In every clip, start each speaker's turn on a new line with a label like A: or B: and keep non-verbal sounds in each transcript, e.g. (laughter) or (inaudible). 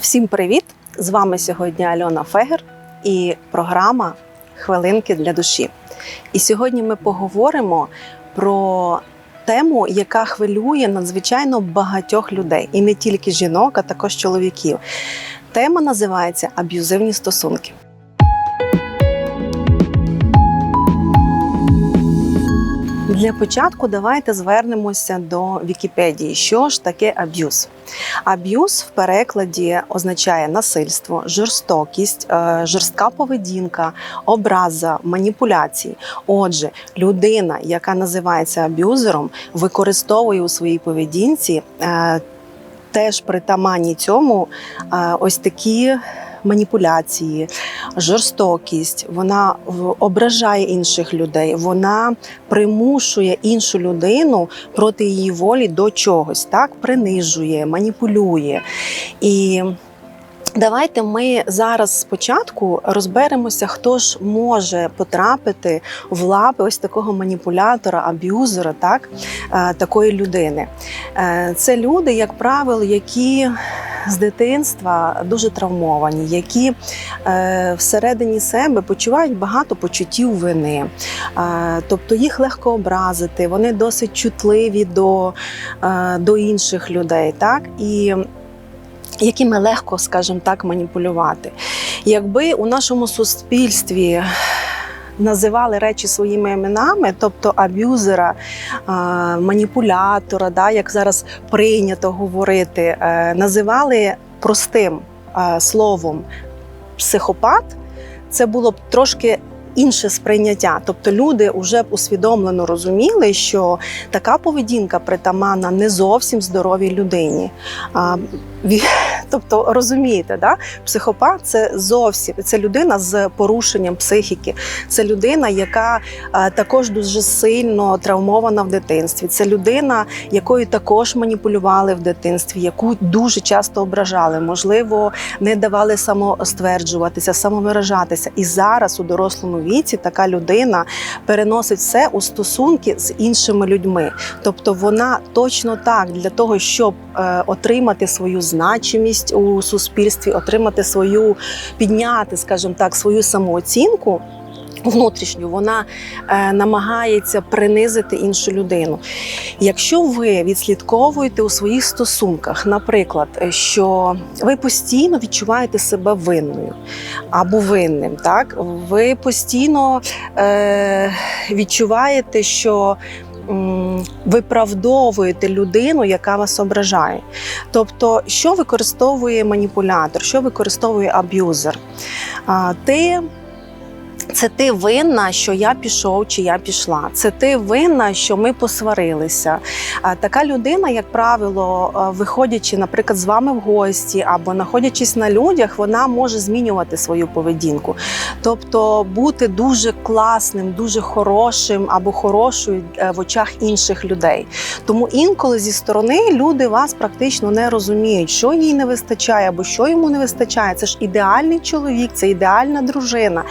A: Всім привіт! З вами сьогодні Альона Фегер і програма Хвилинки для душі. І сьогодні ми поговоримо про тему, яка хвилює надзвичайно багатьох людей, і не тільки жінок, а також чоловіків. Тема називається Аб'юзивні стосунки. Для початку давайте звернемося до Вікіпедії. Що ж таке аб'юз? Аб'юз в перекладі означає насильство, жорстокість, е, жорстка поведінка, образа, маніпуляції. Отже, людина, яка називається аб'юзером, використовує у своїй поведінці е, теж притаманні цьому е, ось такі. Маніпуляції, жорстокість, вона ображає інших людей, вона примушує іншу людину проти її волі до чогось, так принижує, маніпулює. І давайте ми зараз спочатку розберемося, хто ж може потрапити в лапи ось такого маніпулятора, аб'юзера, так, е, такої людини. Е, Це люди, як правило, які з дитинства дуже травмовані, які е, всередині себе почувають багато почуттів вини. Е, тобто їх легко образити, вони досить чутливі до, е, до інших людей. Так? І якими легко, скажімо так, маніпулювати. Якби у нашому суспільстві називали речі своїми іменами, тобто аб'юзера, маніпулятора, да, як зараз прийнято говорити, е, називали простим е, словом психопат, це було б трошки. Інше сприйняття, тобто люди вже усвідомлено розуміли, що така поведінка притаманна не зовсім здоровій людині. А, тобто розумієте, да? психопат це зовсім це людина з порушенням психіки, це людина, яка а, також дуже сильно травмована в дитинстві. Це людина, якою також маніпулювали в дитинстві, яку дуже часто ображали, можливо, не давали самостверджуватися, самовиражатися. І зараз у дорослому віці така людина переносить все у стосунки з іншими людьми. Тобто вона точно так для того, щоб е, отримати свою значимість у суспільстві, отримати свою, підняти, скажімо так, свою самооцінку. Внутрішню вона е, намагається принизити іншу людину. Якщо ви відслідковуєте у своїх стосунках, наприклад, е, що ви постійно відчуваєте себе винною або винним, так ви постійно е, відчуваєте, що м, виправдовуєте людину, яка вас ображає. Тобто, що використовує маніпулятор, що використовує аб'юзер? Ти це ти винна, що я пішов чи я пішла. Це ти винна, що ми посварилися. Така людина, як правило, виходячи, наприклад, з вами в гості або знаходячись на людях, вона може змінювати свою поведінку. Тобто бути дуже класним, дуже хорошим або хорошою е, в очах інших людей. Тому інколи зі сторони люди вас практично не розуміють, що їй не вистачає або що йому не вистачає. Це ж ідеальний чоловік, це ідеальна дружина.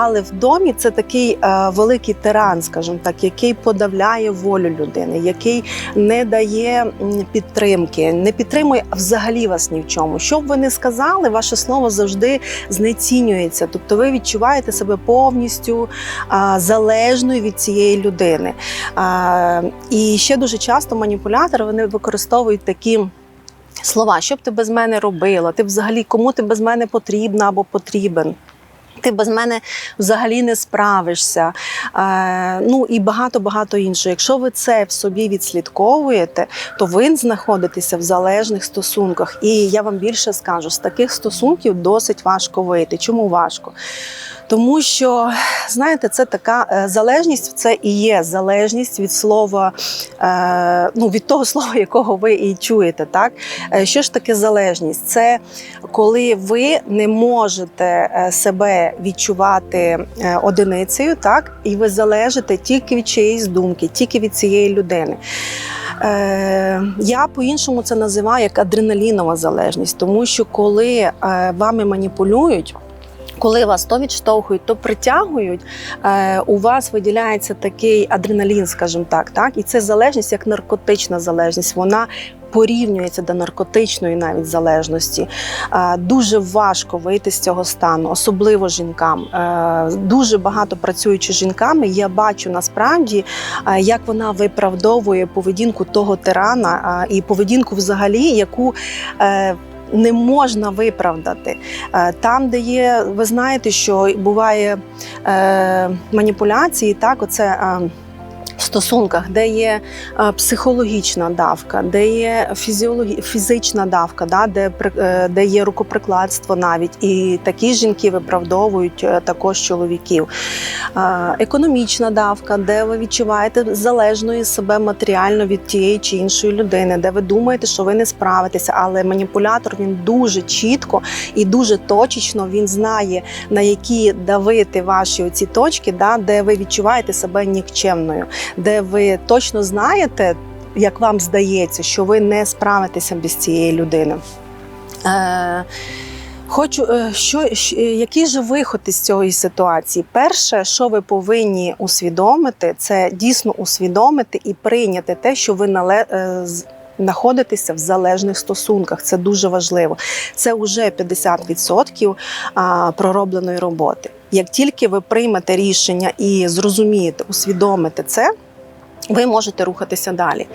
A: Але в домі це такий е, великий тиран, скажімо так, який подавляє волю людини, який не дає підтримки, не підтримує взагалі вас ні в чому. Що б ви не сказали, ваше слово завжди знецінюється. Тобто ви відчуваєте себе повністю залежною від цієї людини. І ще дуже часто маніпулятори вони використовують такі. Слова, що б ти без мене робила? Ти взагалі кому ти без мене потрібна або потрібен? Ти без мене взагалі не справишся. Е, ну і багато багато іншого. Якщо ви це в собі відслідковуєте, то ви знаходитеся в залежних стосунках. І я вам більше скажу, з таких стосунків досить важко вийти. Чому важко? Тому що знаєте, це така е, залежність, це і є залежність від слова, е, ну від того (laughs) слова, якого ви і чуєте. Так Е, що ж таке залежність? Це коли ви не можете себе відчувати одиницею, так і ви залежите тільки від чиєїсь думки, тільки від цієї людини. Я по-іншому це називаю як адреналінова залежність, тому що коли вами маніпулюють. Коли вас то відштовхують, то притягують, е, у вас виділяється такий адреналін, скажімо так, так, і це залежність як наркотична залежність. Вона порівнюється до наркотичної навіть залежності. Е, дуже важко вийти з цього стану, особливо жінкам. Е, дуже багато працюючи з жінками, я бачу насправді, як вона виправдовує поведінку того тирана і поведінку взагалі, яку не можна виправдати. Е, Там, де є, ви знаєте, що буває е, маніпуляції, так, оце. е, стосунках, де є е, психологічна давка, де є фізіологі... фізична давка, да, де, е, де є рукоприкладство навіть. І такі жінки виправдовують е, також чоловіків. Економічна давка, де ви відчуваєте залежною себе матеріально від тієї чи іншої людини, де ви думаєте, що ви не справитеся, але маніпулятор він дуже чітко і дуже точечно він знає, на які давити ваші оці точки, да, де ви відчуваєте себе нікчемною, де ви точно знаєте, як вам здається, що ви не справитеся без цієї людини. Е, Хочу, е, що, е, який же виход із цієї ситуації? Перше, що ви повинні усвідомити, це дійсно усвідомити і прийняти те, що ви нале, е, з- знаходитеся в залежних стосунках. Це дуже важливо. Це вже 50% проробленої роботи. Як тільки ви приймете рішення і зрозумієте, усвідомите це. Ви можете рухатися далі.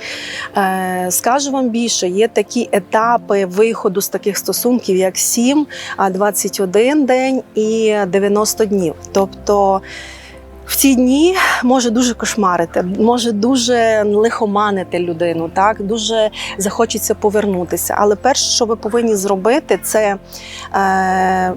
A: Е, скажу вам більше, є такі етапи виходу з таких стосунків, як 7, 21 день і 90 днів. Тобто в ці дні може дуже кошмарити, може дуже лихоманити людину, так дуже захочеться повернутися. Але перше, що ви повинні зробити, це е,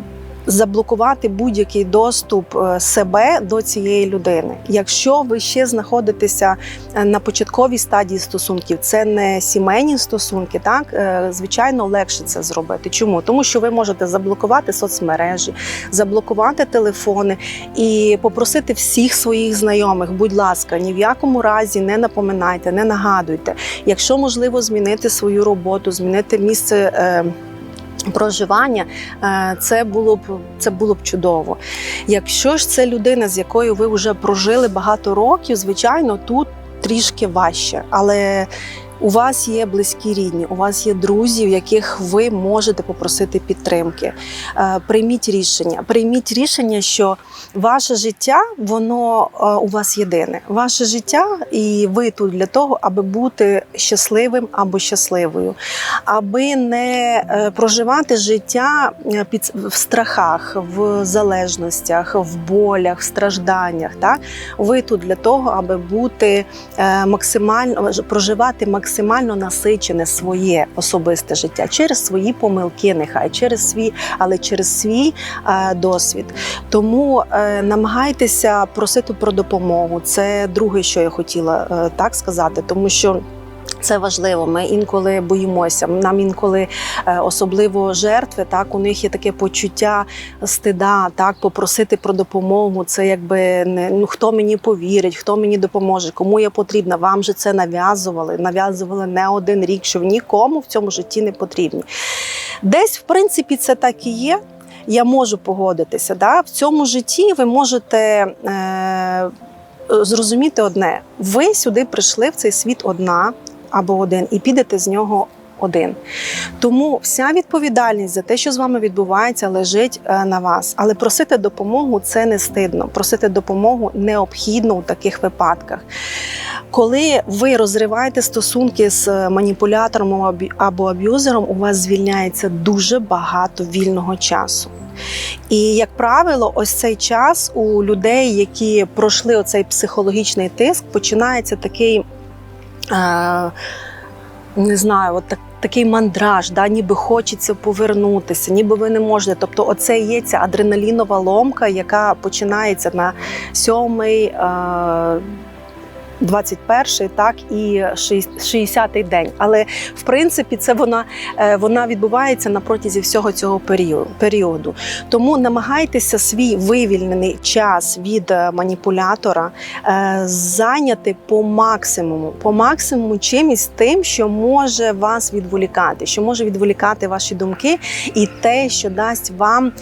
A: заблокувати будь-який доступ е, себе до цієї людини. Якщо ви ще знаходитеся е, на початковій стадії стосунків, це не сімейні стосунки, так е, звичайно легше це зробити. Чому? Тому що ви можете заблокувати соцмережі, заблокувати телефони і попросити всіх своїх знайомих, будь ласка, ні в якому разі не напоминайте, не нагадуйте. Якщо можливо змінити свою роботу, змінити місце. Проживання е, це було б це було б чудово. Якщо ж це людина, з якою ви вже прожили багато років, звичайно, тут трішки важче, але у вас є близькі рідні, у вас є друзі, в яких ви можете попросити підтримки. Е, Прийміть рішення. Прийміть рішення, що ваше життя воно е, у вас єдине. Ваше життя, і ви тут для того, аби бути щасливим або щасливою, аби не е, проживати життя під в страхах, в залежностях, в болях, в стражданнях. Так? Ви тут для того, аби бути максимально проживати максимально насичене своє особисте життя через свої помилки, нехай через свій, але через свій е, досвід. Тому е, намагайтеся просити про допомогу. Це друге, що я хотіла е, так сказати, тому що. Це важливо. Ми інколи боїмося. Нам інколи е, особливо жертви, так у них є таке почуття стида, так попросити про допомогу. Це якби не ну хто мені повірить, хто мені допоможе, кому я потрібна. Вам же це нав'язували. Нав'язували не один рік, що нікому в цьому житті не потрібні. Десь, в принципі, це так і є. Я можу погодитися. Да? В цьому житті ви можете. Е- Зрозуміти одне, ви сюди прийшли в цей світ одна або один, і підете з нього один. Тому вся відповідальність за те, що з вами відбувається, лежить е, на вас. Але просити допомогу це не стидно. Просити допомогу необхідно у таких випадках. Коли ви розриваєте стосунки з маніпулятором або- або аб'юзером, у вас звільняється дуже багато вільного часу. І як правило, ось цей час у людей, які пройшли оцей психологічний тиск, починається такий. Не знаю, от так, такий мандраж, да, ніби хочеться повернутися, ніби ви не можете. Тобто, оце є ця адреналінова ломка, яка починається на сьомий. 21-й, так і 60-й день. Але в принципі це вона, е, вона відбувається на протязі всього цього періоду. Тому намагайтеся свій вивільнений час від е, маніпулятора е, зайняти по максимуму, по максимуму чимось тим, що може вас відволікати, що може відволікати ваші думки, і те, що дасть вам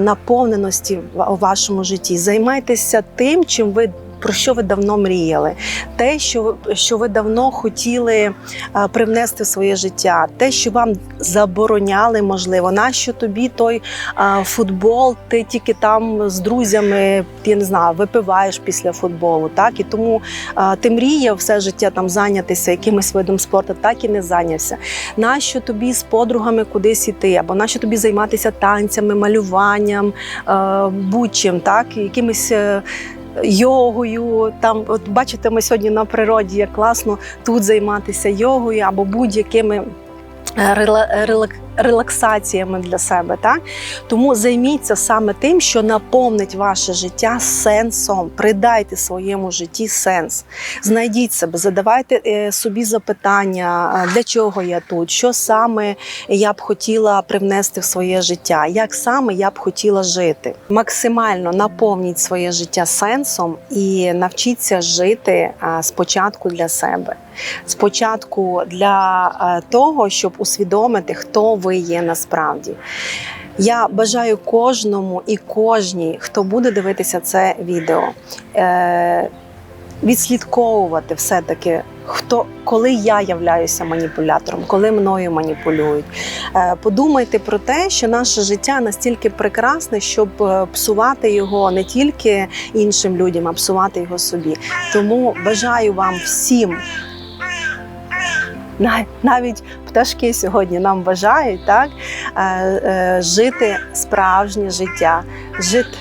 A: наповненості у вашому житті. Займайтеся тим, чим ви. Про що ви давно мріяли, те, що що ви давно хотіли е, привнести в своє життя, те, що вам забороняли, можливо, нащо тобі той е, футбол, ти тільки там з друзями, я не знаю, випиваєш після футболу, так? І тому е, ти мріяв все життя там зайнятися якимось видом спорту, так і не зайнявся. Нащо тобі з подругами кудись іти, або нащо тобі займатися танцями, малюванням, будь-чим, так, якимись. Йогою, там, от бачите, ми сьогодні на природі як класно тут займатися йогою або будь-якими е, рела- релак- релаксаціями для себе. Так? Тому займіться саме тим, що наповнить ваше життя сенсом. Придайте своєму житті сенс. Знайдіть себе, задавайте е, собі запитання, для чого я тут, що саме я б хотіла привнести в своє життя, як саме я б хотіла жити. Максимально наповніть своє життя сенсом і навчіться жити спочатку для себе. Спочатку для того, щоб усвідомити, хто ви є насправді. Я бажаю кожному і кожній, хто буде дивитися це відео, е, відслідковувати все-таки, хто, коли я являюся маніпулятором, коли мною маніпулюють. Е, Подумайте про те, що наше життя настільки прекрасне, щоб е, псувати його не тільки іншим людям, а псувати його собі. Тому бажаю вам всім. Нав- Навіть пташки сьогодні нам бажають так, е, е, жити справжнє життя, жити.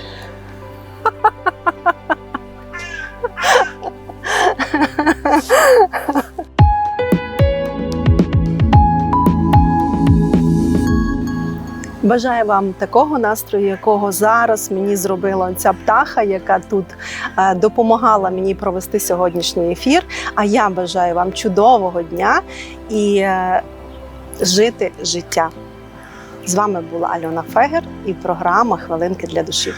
A: (laughs) Бажаю вам такого настрою, якого зараз мені зробила ця птаха, яка тут е, допомагала мені провести сьогоднішній ефір. А я бажаю вам чудового дня і е, жити життя. З вами була Альона Фегер і програма Хвилинки для душі.